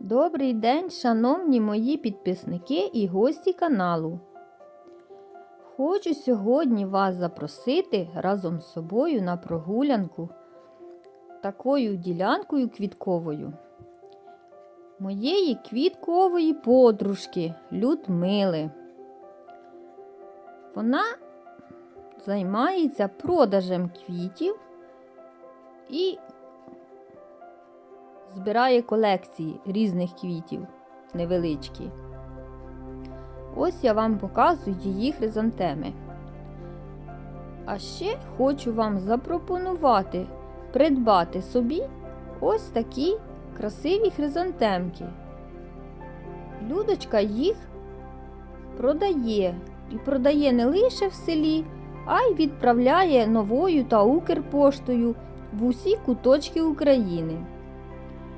Добрий день, шановні мої підписники і гості каналу. Хочу сьогодні вас запросити разом з собою на прогулянку такою ділянкою квітковою. Моєї квіткової подружки Людмили. Вона займається продажем квітів і збирає колекції різних квітів невеличкі. Ось я вам показую її хризантеми. А ще хочу вам запропонувати придбати собі ось такі красиві хризантемки. Людочка їх продає і продає не лише в селі, а й відправляє новою та Укрпоштою в усі куточки України.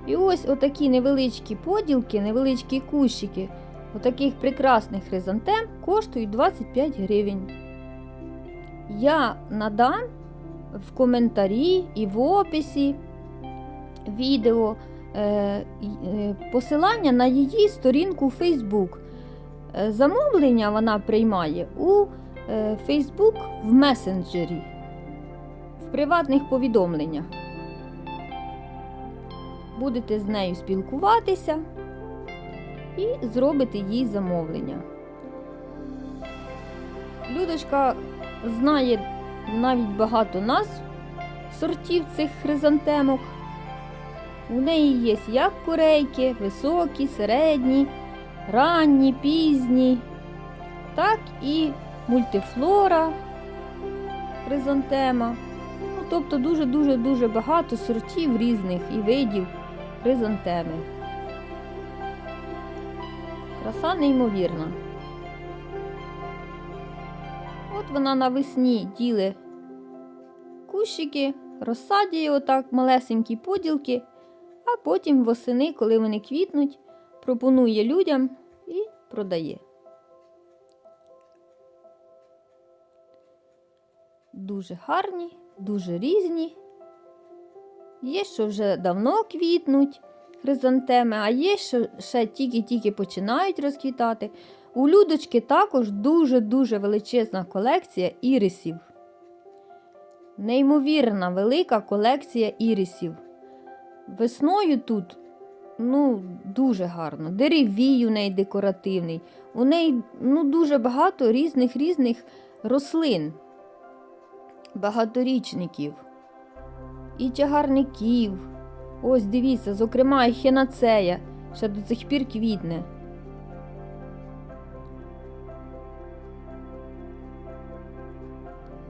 І ось отакі невеличкі поділки, невеличкі кущики отаких прекрасних хризантем коштують 25 гривень. Я надам в коментарі і в описі відео е, е, посилання на її сторінку Facebook. Е, замовлення вона приймає у Facebook в месенджері, в приватних повідомленнях будете з нею спілкуватися і зробите їй замовлення. Людочка знає навіть багато назв сортів цих хризантемок. У неї є як корейки, високі, середні, ранні, пізні, так і мультифлора хризантема. Ну, тобто дуже-дуже дуже багато сортів різних і видів хризантеми. Краса неймовірна. От вона навесні діле кущики, розсадює отак малесенькі поділки, а потім восени, коли вони квітнуть, пропонує людям і продає. Дуже гарні, дуже різні. Є, що вже давно квітнуть хризантеми, а є, що ще тільки-тільки починають розквітати. У людочки також дуже-дуже величезна колекція ірисів. Неймовірна велика колекція ірисів. Весною тут ну, дуже гарно. Деревій у неї декоративний. У неї ну, дуже багато різних різних рослин, багаторічників і чагарників. Ось дивіться, зокрема, і хінацея ще до цих пір квітне.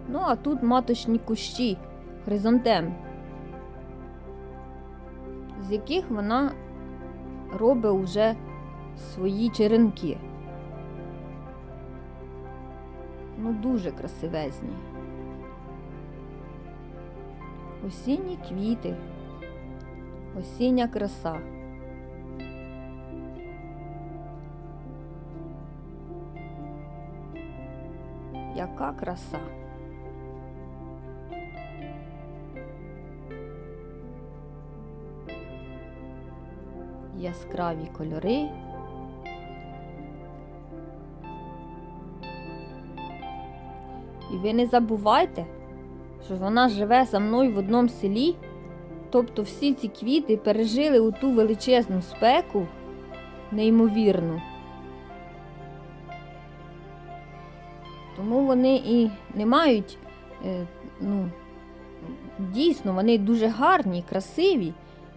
Ну, а тут маточні кущі, хризантем, з яких вона робить уже свої черенки. Ну, дуже красивезні. Осінні квіти, осіння краса. Яка краса. Яскраві кольори. І ви не забувайте, що вона живе за мною в одному селі, тобто всі ці квіти пережили у ту величезну спеку, неймовірну. Тому вони і не мають, е, ну, дійсно, вони дуже гарні, красиві.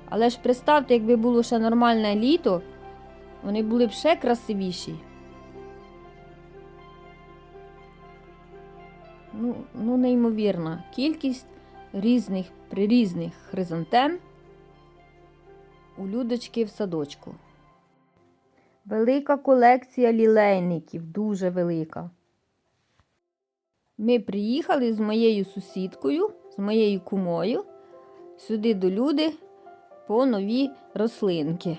Але ж представте, якби було ще нормальне літо, вони були б ще красивіші. Ну, ну неймовірна кількість різних прирізних хризантем у людочки в садочку. Велика колекція лілейників, дуже велика. Ми приїхали з моєю сусідкою, з моєю кумою сюди до люди по нові рослинки.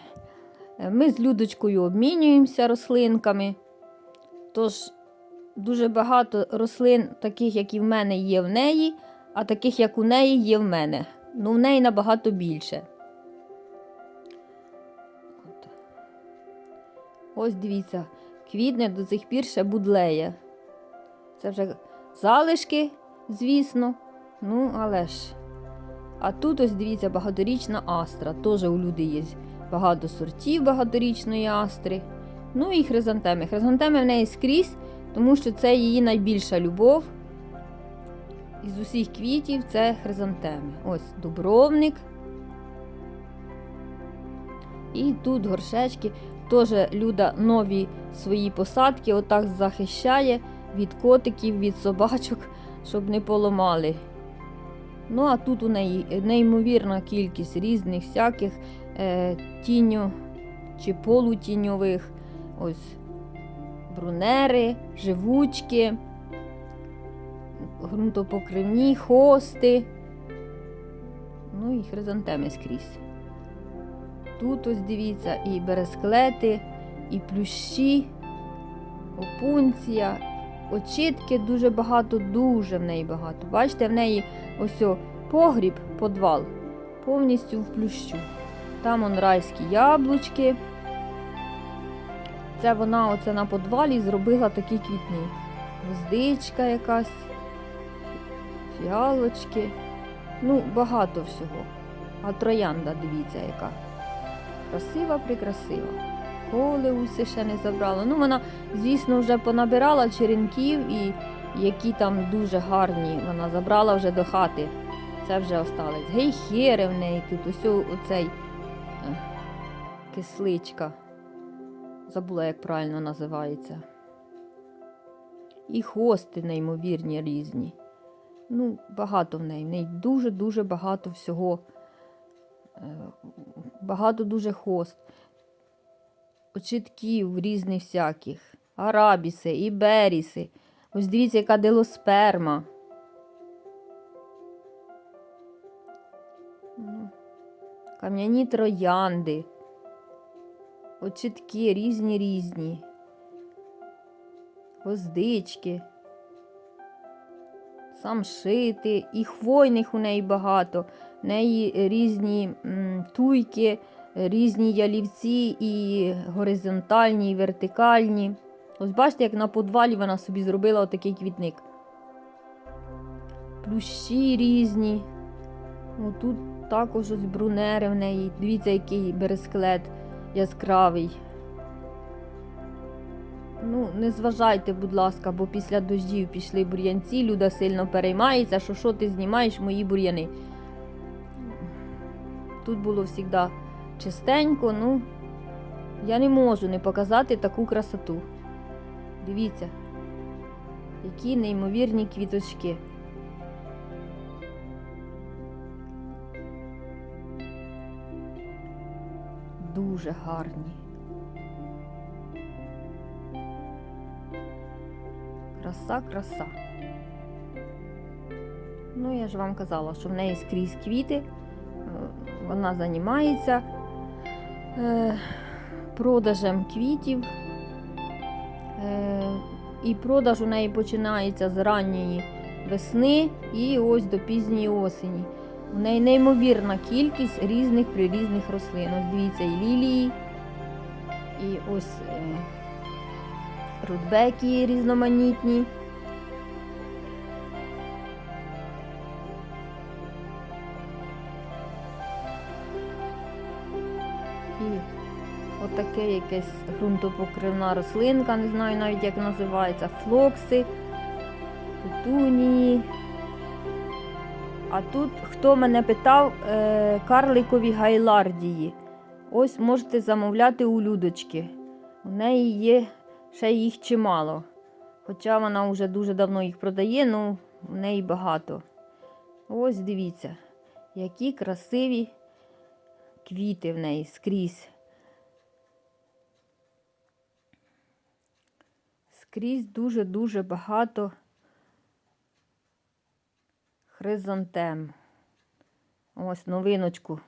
Ми з Людочкою обмінюємося рослинками. Тож, дуже багато рослин, таких, як і в мене, є в неї, а таких, як у неї, є в мене. Ну, в неї набагато більше. Ось дивіться, квітне до цих пір ще будлеє. Це вже залишки, звісно. Ну, але ж. А тут ось дивіться, багаторічна астра. Теж у люди є багато сортів багаторічної астри. Ну і хризантеми. Хризантеми в неї скрізь, тому що це її найбільша любов. Із усіх квітів це хризантеми. Ось дубровник. І тут горшечки. Теж люда нові свої посадки отак захищає від котиків, від собачок, щоб не поламали. Ну, а тут у неї неймовірна кількість різних всяких е, тіньо чи полутіньових. Ось брунери, живучки, ґрунтопокривні, хости. Ну і хризантеми скрізь. Тут ось дивіться і бересклети, і плющі, опунція, очітки дуже багато, дуже в неї багато. Бачите, в неї ось о, погріб, подвал, повністю в плющу. Там он райські яблучки. Це вона оце на подвалі зробила такий квітник. Гвоздичка якась, фіалочки. Ну, багато всього. А троянда, дивіться, яка. Красива, прикрасива. Колеуси ще не забрала. Ну, вона, звісно, вже понабирала черенків і які там дуже гарні. Вона забрала вже до хати. Це вже осталось. Гейхери в неї тут. Ось оцей е, кисличка. Забула, як правильно називається. І хости неймовірні різні. Ну, багато в неї. В неї дуже-дуже багато всього. Е, Багато дуже хост. Очітків різних всяких. Арабіси, іберіси. Ось дивіться, яка делосперма. Ну, Кам'яні троянди. Очітки різні різні. Гвоздички. Самшити, і хвойних у неї багато. В неї різні м, туйки, різні ялівці, і горизонтальні, і вертикальні. Ось бачите, як на подвалі вона собі зробила отакий квітник. Плющі різні. Тут також ось брунери в неї. Дивіться, який бересклет яскравий. Ну, не зважайте, будь ласка, бо після дождів пішли бур'янці, люда сильно переймається, що що ти знімаєш мої бур'яни. Тут було завжди чистенько, ну, я не можу не показати таку красоту. Дивіться, які неймовірні квіточки. Дуже гарні. Краса, краса. Ну, я ж вам казала, що в неї скрізь квіти, е, вона займається е, продажем квітів. Е, і продаж у неї починається з ранньої весни і ось до пізньої осені. У неї неймовірна кількість різних прирізних рослин. Ось дивіться, і лілії, і ось е, рудбеки різноманітні. І отаке якесь ґрунтопокривна рослинка, не знаю навіть як називається, флокси, петунії. А тут, хто мене питав, е, карликові гайлардії. Ось можете замовляти у людочки. У неї є ще їх чимало. Хоча вона вже дуже давно їх продає, ну в неї багато. Ось дивіться, які красиві квіти в неї скрізь. Скрізь дуже-дуже багато хризантем. Ось новиночку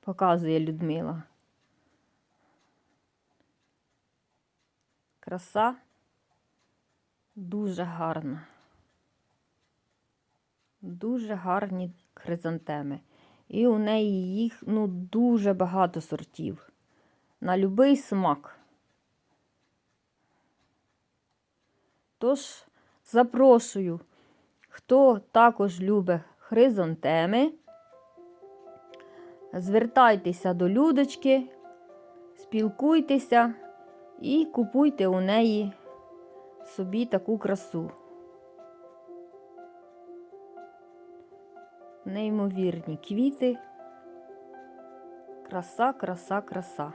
показує Людмила. Краса дуже гарна. Дуже гарні хризантеми. І у неї їх ну, дуже багато сортів. На любий смак. Тож запрошую, хто також любить хризантеми, звертайтеся до Людочки, спілкуйтеся і купуйте у неї собі таку красу. Неймовірні квіти. Краса, краса, краса.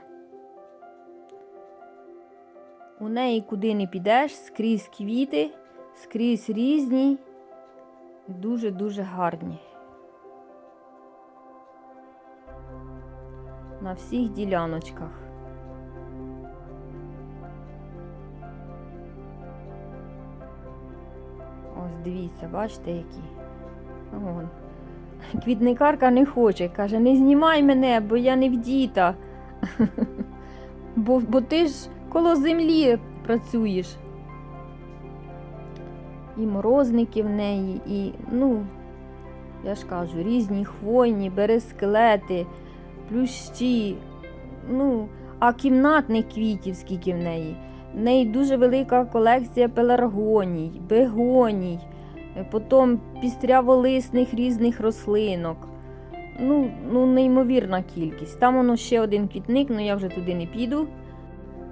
У неї куди не підеш, скрізь квіти, скрізь різні, дуже-дуже гарні. На всіх діляночках. Ось дивіться, бачите, які. Вон. Квітникарка не хоче, каже, не знімай мене, бо я не вдіта. Бо, бо ти ж коло землі працюєш. І морозники в неї, і, ну, я ж кажу, різні хвойні, берескелети, плющі, ну, а кімнатних квітів скільки в неї. В неї дуже велика колекція пеларгоній, бегоній, потім пістряволисних різних рослинок. Ну, ну, неймовірна кількість. Там воно ще один квітник, але я вже туди не піду.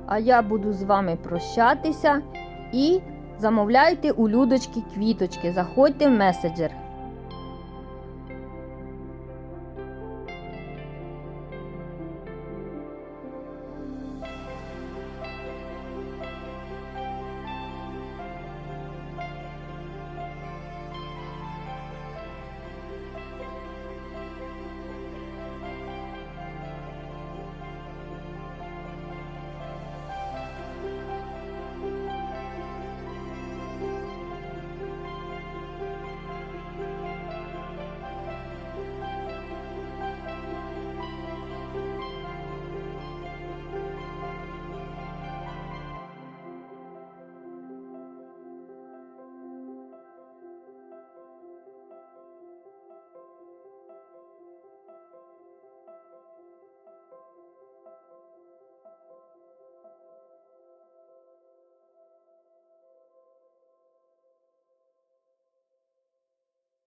А я буду з вами прощатися і замовляйте у Людочки квіточки. Заходьте в меседжер.